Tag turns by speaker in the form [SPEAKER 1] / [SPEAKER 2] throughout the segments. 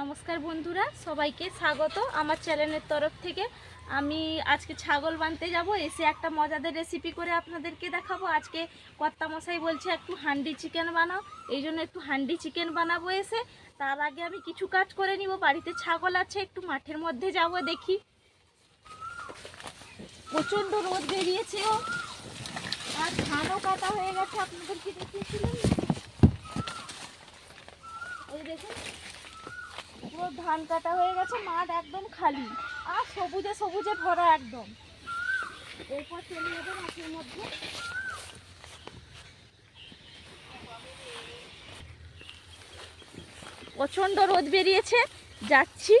[SPEAKER 1] নমস্কার বন্ধুরা, সবাইকে স্বাগত আমার চ্যানেলের তরফ থেকে। আমি আজকে ছাগল বানতে যাব, এসে একটা মজাদার রেসিপি করে আপনাদেরকে দেখাবো। আজকে কর্তা মশাই বলছে একটু হান্ডি চিকেন বানাও, এই জন্য একটু হান্ডি চিকেন বানাবো এসে। তার আগে আমি কিছু কাজ করে নিব, বাড়িতে ছাগল আছে, একটু মাঠের মধ্যে যাব দেখি। প্রচণ্ড রোদ বেরিয়েছে আর ধানও কাটা হয়ে গেছে, আপনাদেরকে দেখিয়েছিলাম না? ওই দেখুন পুরো ধান কাটা হয়ে গেছে, মাঠ একদম খালি। আর সবুজে সবুজে ভরা একদম। এরপর চলে যাবে মাঠের মধ্যে। প্রচণ্ড রোদ বেরিয়েছে, যাচ্ছি।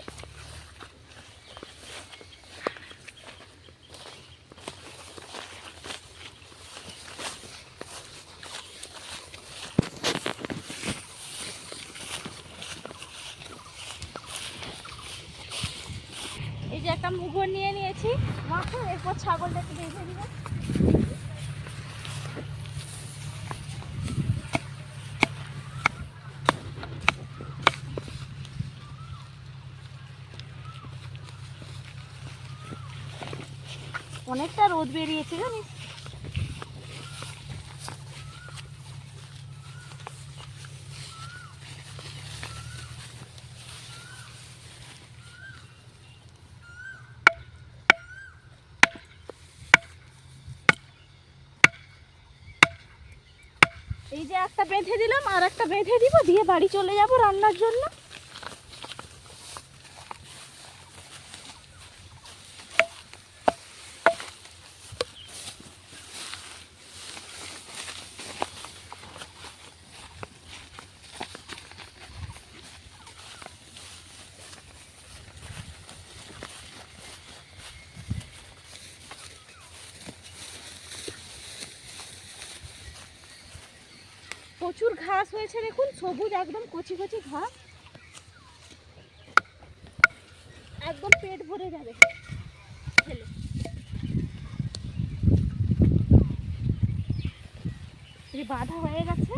[SPEAKER 1] যে একটা মুগর নিয়ে নিয়েছি। মাথা এরপর ছাগলটাকে বেঁধে দিব। অনেকটা রোদ বেরিয়েছে জানিস? যে একটা বেঁধে দিলাম আর একটা বেঁধে দিব দিয়ে বাড়ি চলে যাব রান্নার জন্য প্রচুর ঘাস হয়েছে দেখুন, সবুজ একদম কচি কচি ঘাস। একদম পেট ভরে যাবে। বাঁধা হয়ে গেছে।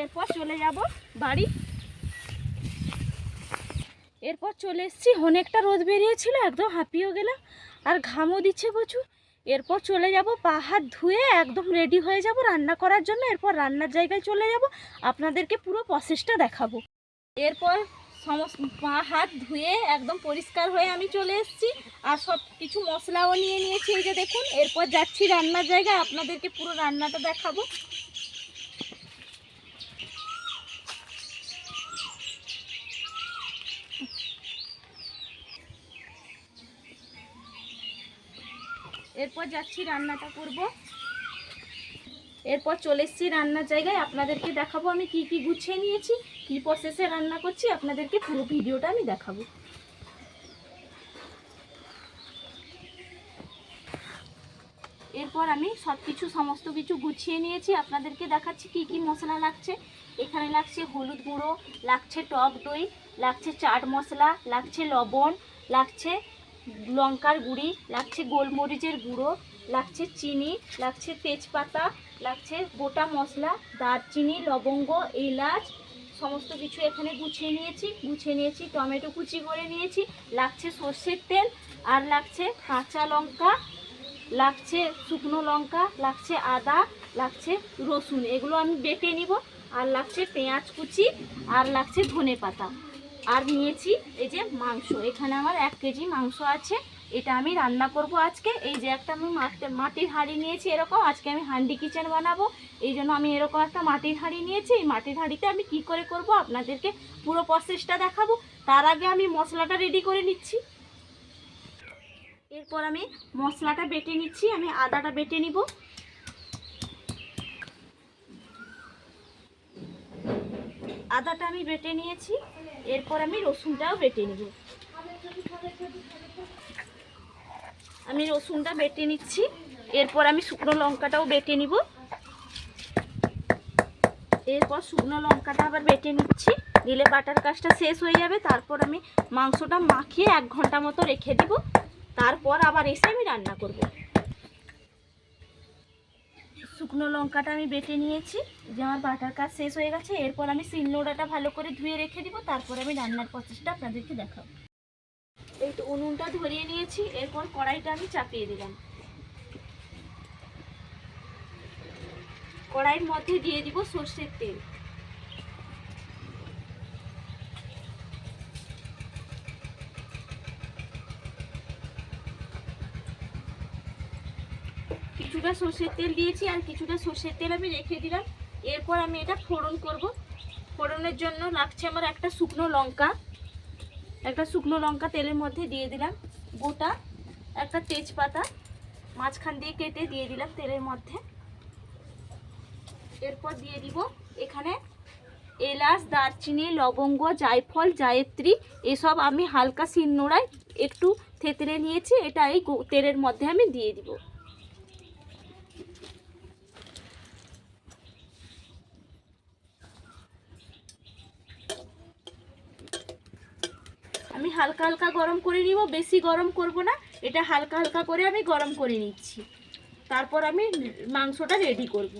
[SPEAKER 1] এরপর চলে যাব বাড়ি। এরপর চলে এসেছি। অনেকটা রোদ বেরিয়েছিল, একদম হাঁপিয়েও গেলাম। আর ঘামও দিচ্ছে প্রচুর। এরপর চলে যাব, পা হাত ধুয়ে একদম রেডি হয়ে যাব রান্না করার জন্য। এরপর রান্নার জায়গায় চলে যাব, আপনাদেরকে পুরো প্রসেসটা দেখাবো। এরপর সমস্ত পা হাত ধুয়ে একদম পরিষ্কার হয়ে আমি চলে এসেছি। আর সব কিছু মশলাও নিয়ে নিয়েছি, এই যে দেখুন। এরপর যাচ্ছি রান্নার জায়গায়, আপনাদেরকে পুরো রান্নাটা দেখাবো। এরপর যাচ্ছি, রান্নাটা করব। এরপর চলে এসেছি রান্নার জায়গায়। আপনাদেরকে দেখাবো আমি কি কি গুছিয়ে নিয়েছি, কি প্রসেসে রান্না করছি, আপনাদেরকে পুরো ভিডিওটা আমি দেখাবো। এরপর আমি সব কিছু সমস্ত কিছু গুছিয়ে নিয়েছি। আপনাদেরকে দেখাচ্ছি কি কি মশলা লাগছে। এখানে লাগছে হলুদ গুঁড়ো, লাগছে টক দই, লাগছে চাট মশলা, লাগছে লবণ, লাগছে লঙ্কার গুঁড়ি, লাগছে গোলমরিচের গুঁড়ো, লাগছে চিনি, লাগছে তেজপাতা, লাগছে গোটা মশলা, দারচিনি, লবঙ্গ, এলাচ, সমস্ত কিছু এখানে গুছিয়ে নিয়েছি গুছিয়ে নিয়েছি, টমেটো কুচি করে নিয়েছি, লাগছে সর্ষের তেল, আর লাগছে কাঁচা লঙ্কা, লাগছে শুকনো লঙ্কা, লাগছে আদা, লাগছে রসুন, এগুলো আমি বেটে নিব, আর লাগছে পেঁয়াজ কুচি, আর লাগছে ধনে পাতা আর নিয়েছি এই যে মাংস। এখানে আমার এক কেজি মাংস আছে। এটা আমি রান্না করব আজকে। এই যে একটা আমি মাটির হাঁড়ি নিয়েছি এরকম। আজকে আমি হান্ডি কিচেন বানাবো। এই জন্য আমি এরকম একটা মাটির হাঁড়ি নিয়েছি। এই মাটির হাঁড়িতে আমি কি করে করব আপনাদেরকে পুরো প্রসেসটা দেখাবো। তার আগে আমি মশলাটা রেডি করে নিচ্ছি। এরপর আমি মশলাটা বেটে নিচ্ছি। আমি আদাটা বেটে নিব। আদাটা আমি বেটে নিয়েছি। এরপর আমি রসুনটাও বেটে নিব। আমি রসুনটা বেটে নিচ্ছি। এরপর আমি শুকনো লঙ্কাটাও বেটে নিব। এরপর শুকনো লঙ্কাটা আবার বেটে নিচ্ছি। দিলে বাটার কাজটা শেষ হয়ে যাবে। তারপর আমি মাংসটা মাখিয়ে এক ঘণ্টা মতো রেখে দিব। তারপর আবার এসে আমি রান্না করব। শুকনো লঙ্কাটা আমি বেটে নিয়েছি। যে আমার বাটার কাজ শেষ হয়ে গেছে, এরপর আমি শিলনোড়াটা ভালো করে ধুয়ে রেখে দিব, তারপর আমি রান্নার প্রসেসটা আপনাদেরকে দেখাবো। এই তো উনুনটা ধরিয়ে নিয়েছি, এরপর কড়াইটা আমি চাপিয়ে দিলাম। কড়াইয়ের মধ্যে দিয়ে দিব সর্ষের তেল। কিছুটা সর্ষের তেল দিয়েছি আর কিছুটা সর্ষের তেল আমি রেখে দিলাম। এরপর আমি এটা ফোড়ন করব। ফোড়নের জন্য লাগছে আমার একটা শুকনো লঙ্কা। একটা শুকনো লঙ্কা তেলের মধ্যে দিয়ে দিলাম গোটা। একটা তেজপাতা মাঝখান দিয়ে কেটে দিয়ে দিলাম তেলের মধ্যে। এরপর দিয়ে দিব এখানে এলাচ, দারচিনি, লবঙ্গ, জায়ফল, জায়ত্রী, এসব আমি হালকা শিলনোড়ায় একটু থেতলে নিয়েছি। এটা এই তেলের মধ্যে আমি দিয়ে দিব। হালকা হালকা গরম করে নিব, বেশি গরম করব না। এটা হালকা হালকা করে আমি গরম করে নিচ্ছি। তারপর আমি মাংসটা রেডি করব।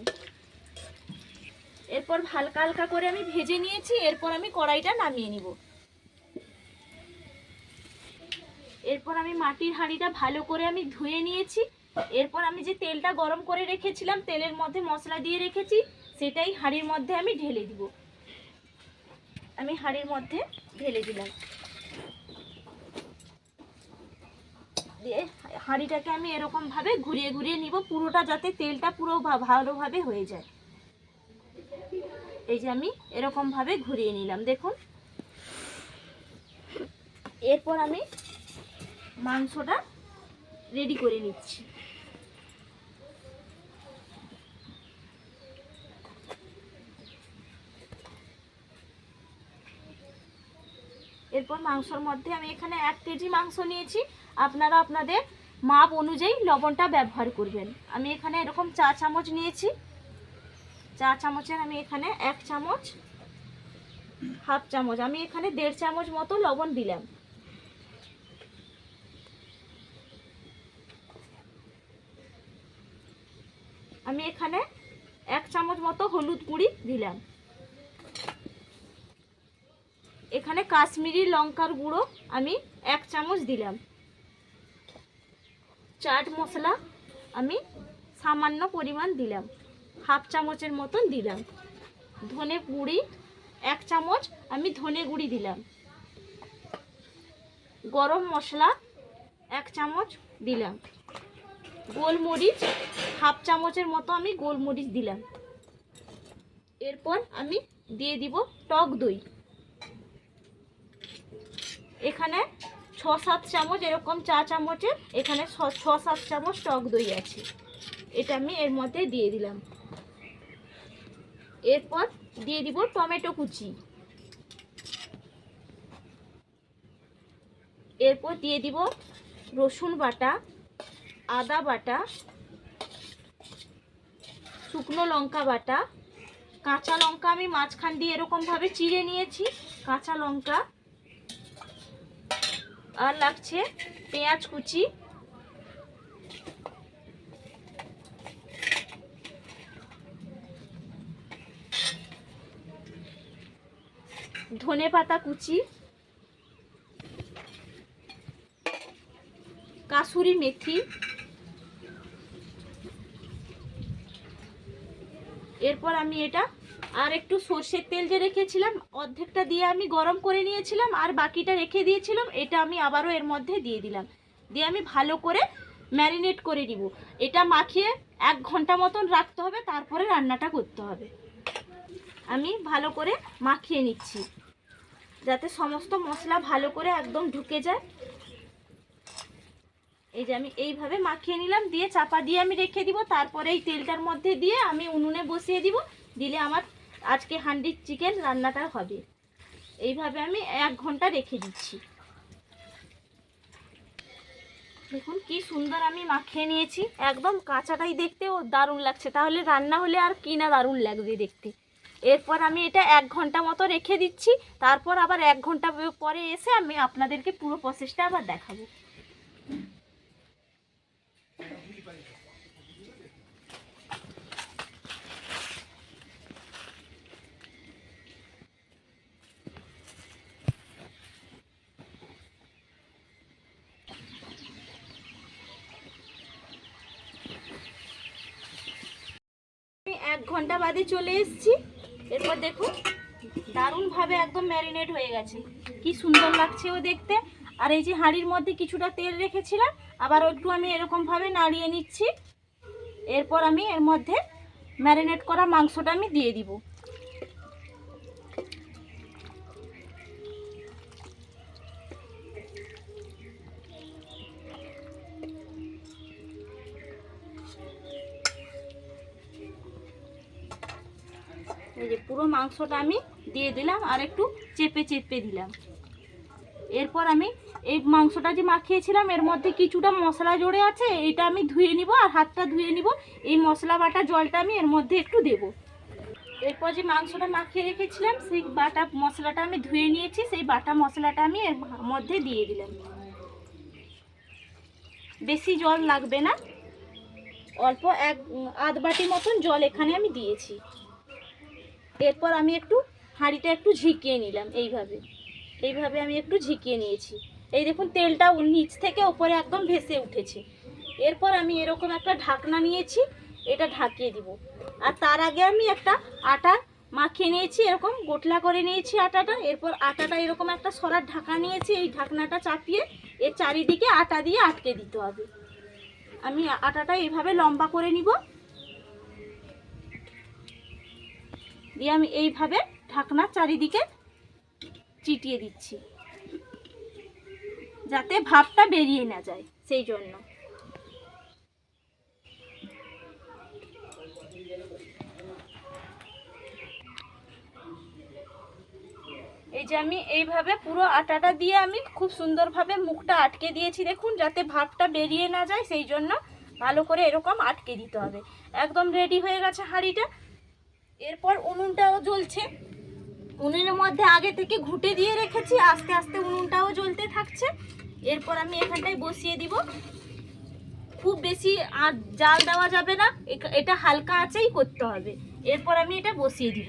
[SPEAKER 1] এরপর হালকা হালকা করে আমি ভেজে নিয়েছি, এরপর আমি কড়াইটা নামিয়ে নিব। এরপর আমি মাটির হাঁড়িটা ভালো করে আমি ধুয়ে নিয়েছি। এরপর আমি যে তেলটা গরম করে রেখেছিলাম, তেলের মধ্যে মশলা দিয়ে রেখেছি, সেটাই হাঁড়ির মধ্যে আমি ঢেলে দিব। আমি হাঁড়ির মধ্যে ঢেলে দিলাম। হাঁড়িটাকে আমি এরকম ভাবে ঘুরিয়ে ঘুরিয়ে নিব, পুরোটা যাতে তেলটা পুরো ভালোভাবে হয়ে যায়। এই যে আমি এরকম ভাবে ঘুরিয়ে নিলাম, দেখুন। এরপর আমি মাংসটা রেডি করে নিচ্ছি। এরপর মাংসর মধ্যে আমি এখানে এক কেজি মাংস নিয়েছি। আপনারা আপনাদের মাপ অনুযায়ী লবণটা ব্যবহার করবেন। আমি এখানে এরকম চা চামচ নিয়েছি। চা চামচের আমি এখানে এক চামচ, হাফ চামচ, আমি এখানে দেড় চামচ মতো লবণ দিলাম। আমি এখানে এক চামচ মতো হলুদ গুঁড়ি দিলাম। এখানে কাশ্মীরি লঙ্কার গুঁড়ো আমি এক চামচ দিলাম। চাট মশলা আমি সামান্য পরিমাণ দিলাম। হাফ চামচের মতন দিলাম। ধনে গুঁড়ি, এক চামচ আমি ধনে গুঁড়ি দিলাম। গরম মশলা এক চামচ দিলাম। গোলমরিচ হাফ চামচের মতো আমি গোলমরিচ দিলাম। এরপর আমি দিয়ে দিব টক দই। এখানে ছ সাত চামচ, এরকম চা চামচের, এখানে ছ সাত চামচ টক দই আছে। এটা আমি এর মধ্যে দিয়ে দিলাম। এরপর দিয়ে দিব টমেটো কুচি। এরপর দিয়ে দিব রসুন বাটা, আদা বাটা, শুকনো লঙ্কা বাটা। কাঁচা লঙ্কা আমি মাঝখান দিয়ে এরকমভাবে চিড়ে নিয়েছি। কাঁচা লঙ্কা আর লাগছে পেঁয়াজ কুচি। ধনে পাতা কুচি। কাসুরি মেথি। এরপর আমি এটা আর একটু সর্ষের তেল যে রেখেছিলাম, অর্ধেকটা দিয়ে আমি গরম করে নিয়েছিলাম আর বাকিটা রেখে দিয়েছিলাম, এটা আমি আবারও এর মধ্যে দিয়ে দিলাম। দিয়ে আমি ভালো করে ম্যারিনেট করে দিব এটা মাখিয়ে এক ঘণ্টা মতন রাখতে হবে, তারপরে রান্নাটা করতে হবে। আমি ভালো করে মাখিয়ে নিচ্ছি, যাতে সমস্ত মশলা ভালো করে একদম ঢুকে যায়। এই যে আমি এইভাবে মাখিয়ে নিলাম, দিয়ে চাপা দিয়ে আমি রেখে দিব, তারপরে এই তেলটার মধ্যে দিয়ে আমি উনুনে বসিয়ে দিব। দিলে আমার আজকে হান্ডির চিকেন রান্নাটা হবে। এইভাবে আমি এক ঘণ্টা রেখে দিচ্ছি। দেখুন কি সুন্দর আমি মাখিয়ে নিয়েছি। একদম কাঁচাটাই দেখতেও দারুণ লাগছে। তাহলে রান্না হলে আর কি না দারুণ লাগবে দেখতে। এরপর আমি এটা এক ঘণ্টা মতো রেখে দিচ্ছি। তারপর আবার এক ঘণ্টা পরে এসে আমি আপনাদেরকে পুরো প্রসেসটা আবার দেখাবো এক ঘণ্টা বাদে চলে এসেছি। এরপর দেখুন দারুণভাবে একদম ম্যারিনেট হয়ে গেছে। কি সুন্দর লাগছে ও দেখতে। আর এই যে হাঁড়ির মধ্যে কিছুটা তেল রেখেছিলাম, আবার একটু আমি এরকমভাবে নাড়িয়ে নিচ্ছি। এরপর আমি এর মধ্যে ম্যারিনেট করা মাংসটা আমি দিয়ে দিব। পুরো মাংসটা আমি দিয়ে দিলাম আর একটু চেপে চেপে দিলাম। এরপর আমি এই মাংসটা যে মাখিয়েছিলাম, এর মধ্যে কিছুটা মশলা জড়ে আছে, এটা আমি ধুয়ে নিব আর হাতটা ধুয়ে নিব। এই মশলা বাটা জলটা আমি এর মধ্যে একটু দেব। এরপর যে মাংসটা মাখিয়ে রেখেছিলাম, সেই বাটা মশলাটা আমি ধুয়ে নিয়েছি, সেই বাটা মশলাটা আমি এর মধ্যে দিয়ে দিলাম। বেশি জল লাগবে না। অল্প এক আধ বাটি মতন জল এখানে আমি দিয়েছি। এরপর আমি একটু হাঁড়িটা একটু ঝিকিয়ে নিলাম এইভাবে। এইভাবে আমি একটু ঝিকিয়ে নিয়েছি। এই দেখুন, তেলটা নিচ থেকে ওপরে একদম ভেসে উঠেছে। এরপর আমি এরকম একটা ঢাকনা নিয়েছি, এটা ঢাকিয়ে দিব। আর তার আগে আমি একটা আটা মাখিয়ে নিয়েছি, এরকম গোটলা করে নিয়েছি আটাটা। এরপর আটাটা এরকম একটা সরার ঢাকা নিয়েছি, এই ঢাকনাটা চাপিয়ে এর চারিদিকে আটা দিয়ে আটকে দিতে হবে। আমি আটাটা এইভাবে লম্বা করে নিব। দিয়ে আমি এইভাবে ঢাকনা চারিদিকে চিটিয়ে দিচ্ছি। যাতে ভাবটা বেরিয়ে না যায়, সেই জন্য। এই যে আমি এইভাবে পুরো আটাটা দিয়ে আমি খুব সুন্দরভাবে মুখটা আটকে দিয়েছি দেখুন, যাতে ভাবটা বেরিয়ে না যায়, সেই জন্য ভালো করে এরকম আটকে দিতে হবে। একদম রেডি হয়ে গেছে হাঁড়িটা। এরপর উনুনটাও জ্বলছে। উনুনের মধ্যে আগে থেকে ঘুটে দিয়ে রেখেছি, আস্তে আস্তে উনুনটাও জ্বলতে থাকছে। এরপর আমি এখানটায় বসিয়ে দিব। খুব বেশি আর জাল দেওয়া যাবে না এটা হালকা আঁচেই করতে হবে। এরপর আমি এটা বসিয়ে দিব।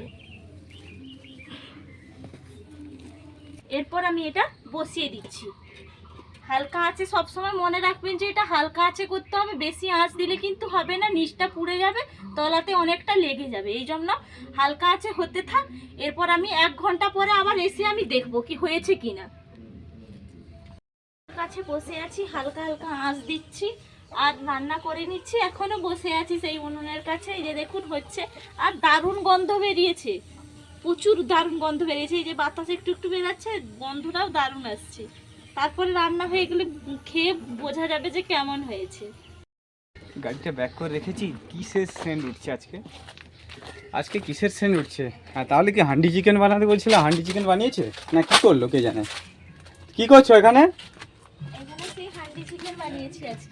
[SPEAKER 1] এরপর আমি এটা বসিয়ে দিচ্ছি। হালকা আছে, সবসময় মনে রাখবেন যে এটা হালকা আছে করতে হবে, বেশি আঁচ দিলে কিন্তু হবে না, নিচটা পুড়ে যাবে, তলাতে অনেকটা লেগে যাবে। এই জন্য হালকা আছে হতে থাক, এরপর আমি এক ঘণ্টা পরে আবার এসে আমি দেখব কি হয়েছে কি না কাছে বসে আছি, হালকা হালকা আঁচ দিচ্ছি, আর রান্না করে নিচ্ছি, এখনও বসে আছি সেই উনুনের কাছে, এই যে দেখুন হচ্ছে, আর দারুণ গন্ধ বেরিয়েছে, প্রচুর দারুণ গন্ধ বেরিয়েছে, এই যে বাতাস একটু একটু বেরাচ্ছে, গন্ধটাও দারুণ আসছে। তারপরে রান্না হয়ে গেলে খেয়ে বোঝা যাবে যে কেমন হয়েছে।
[SPEAKER 2] গাড়িটা ব্যাক করে রেখেছি। কিসের সেন্ট উঠছে আজকে? আজকে কিসের সেন্ট উঠছে? হ্যাঁ তাহলে কি হান্ডি চিকেন বানাতে বলছিল? হান্ডি চিকেন বানিয়েছে? না কি করল কে জানে? কি করছ এখানে?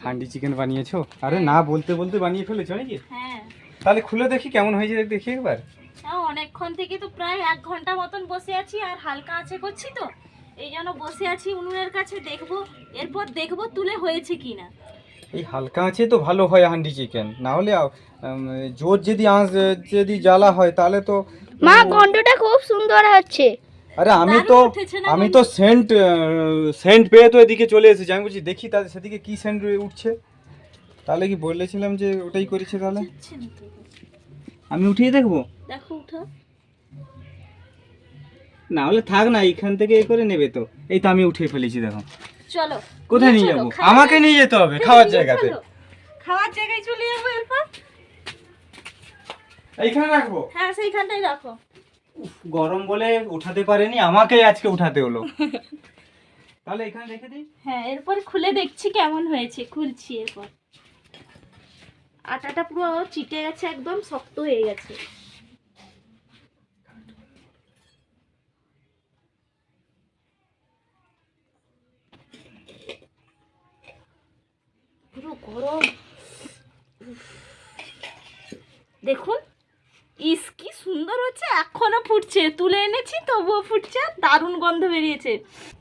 [SPEAKER 1] হান্ডি চিকেন বানিয়েছি
[SPEAKER 2] আরে না বলতে বলতে বানিয়ে ফেলেছো নাকি?
[SPEAKER 1] হ্যাঁ।
[SPEAKER 2] তাহলে খুলে দেখি কেমন হয়েছে দেখি একবার।
[SPEAKER 1] অনেকক্ষণ থেকে তো প্রায় এক ঘণ্টা মতন বসে আছি আর হালকা আছে করছি তো। এই জন্য বসে আছি উনুনের কাছে দেখব এরপর দেখব তুলে হয়েছে কিনা।
[SPEAKER 2] এই হালকা আছে তো ভালো হয় হান্ডি চিকেন না হলে জোর যদি আঁচ যদি জ্বালা হয় তাহলে তো
[SPEAKER 3] মা গন্ধটা খুব সুন্দর হচ্ছে।
[SPEAKER 2] আরে আমি তো আমি তো সেন্ট সেন্ট পেয়ে তো এদিকে চলে এসেছি। আমি বলছি দেখি তাদের সেদিকে কি সেন্ট উঠছে। তাহলে কি বলেছিলাম যে ওটাই করেছে তাহলে। আমি উঠিয়ে দেখব?
[SPEAKER 1] দেখো উঠো।
[SPEAKER 2] না হলে থাক না এইখান থেকে এ করে নেবে তো। এই তো আমি উঠিয়ে ফেলেছি দেখো।
[SPEAKER 1] চলো
[SPEAKER 2] কোথায় নিয়ে যাব? আমাকে নিয়ে যেতে হবে খাওয়ার জায়গাতে।
[SPEAKER 1] খাওয়ার জায়গায় চলে যাব এরপর?
[SPEAKER 2] এইখানে রাখব?
[SPEAKER 1] হ্যাঁ সেইখানটাই রাখো।
[SPEAKER 2] উফ, গরম বলে উঠাতে পারেনি আমাকেই আজকে উঠাতে হলো। তাহলে এখানে রেখে দিই।
[SPEAKER 1] হ্যাঁ এরপর খুলে দেখছি কেমন হয়েছে খুলছি এরপর। আটাটা পুরো চিটে গেছে একদম শক্ত হয়ে গেছে পুরো গরম উফ। দেখুন ইস কি সুন্দর হচ্ছে এখনও ফুটছে। তুলে এনেছি তবুও ফুটছে দারুণ গন্ধ বেরিয়েছে।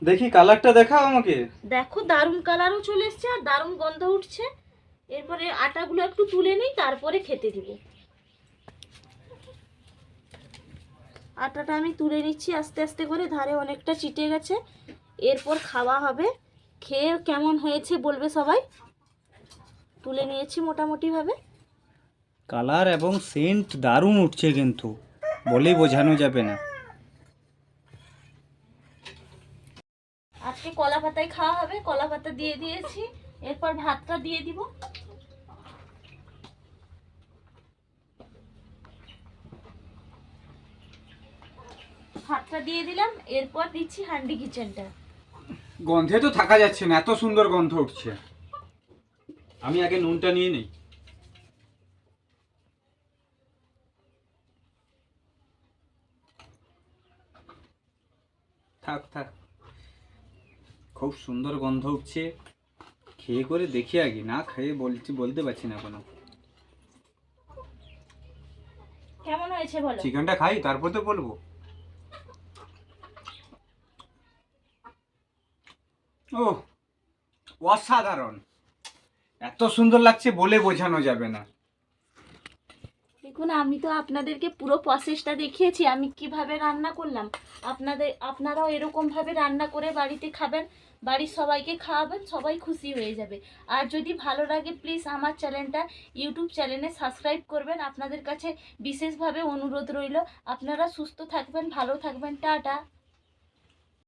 [SPEAKER 2] দেখি কালারটা দেখাও আমাকে।
[SPEAKER 1] দেখো দারুণ কালারও চলে এসছে আর দারুণ গন্ধ উঠছে। এরপরে আটাগুলো একটু তুলে নিই তারপরে খেতে দিব। আটাটা আমি তুলে নিচ্ছি আস্তে আস্তে করে ধারে অনেকটা চিটে গেছে। এরপর খাওয়া হবে। খেয়ে কেমন হয়েছে বলবে সবাই? তুলে নিয়েছি মোটামুটিভাবে।
[SPEAKER 2] কালার এবং সেন্ট দারুণ উঠছে কিন্তু বলেই বোঝানো যাবে না।
[SPEAKER 1] আজকে কলা পাতায় খাওয়া হবে কলা পাতা দিয়ে দিয়েছি এরপর ভাতটা দিয়ে দিব। ভাতটা দিয়ে দিলাম এরপর দিচ্ছি হান্ডি কিচেনটা।
[SPEAKER 2] গন্ধে তো থাকা যাচ্ছে না এত সুন্দর গন্ধ উঠছে। আমি আগে নুনটা নিয়ে নিই থাক থাক খুব সুন্দর গন্ধ উঠছে। খেয়ে করে দেখি আগে না খেয়ে বলছি বলতে পারছি না কোনো
[SPEAKER 1] কেমন হয়েছে বলো?
[SPEAKER 2] চিকেনটা খাই তারপর তো বলব। ও অসাধারণ। এত সুন্দর লাগছে বলে বোঝানো যাবে না।
[SPEAKER 1] দেখুন, আমি তো আপনাদেরকে পুরো প্রসেসটা দেখিয়েছি, আমি কীভাবে রান্না করলাম। আপনাদের, আপনারাও এরকমভাবে রান্না করে বাড়িতে খাবেন, বাড়ির সবাইকে খাওয়াবেন, সবাই খুশি হয়ে যাবে। আর যদি ভালো লাগে প্লিজ আমার চ্যানেলটা ইউটিউব চ্যানেলে সাবস্ক্রাইব করবেন। আপনাদের কাছে বিশেষভাবে অনুরোধ রইল। আপনারা সুস্থ থাকবেন, ভালো থাকবেন, টাটা।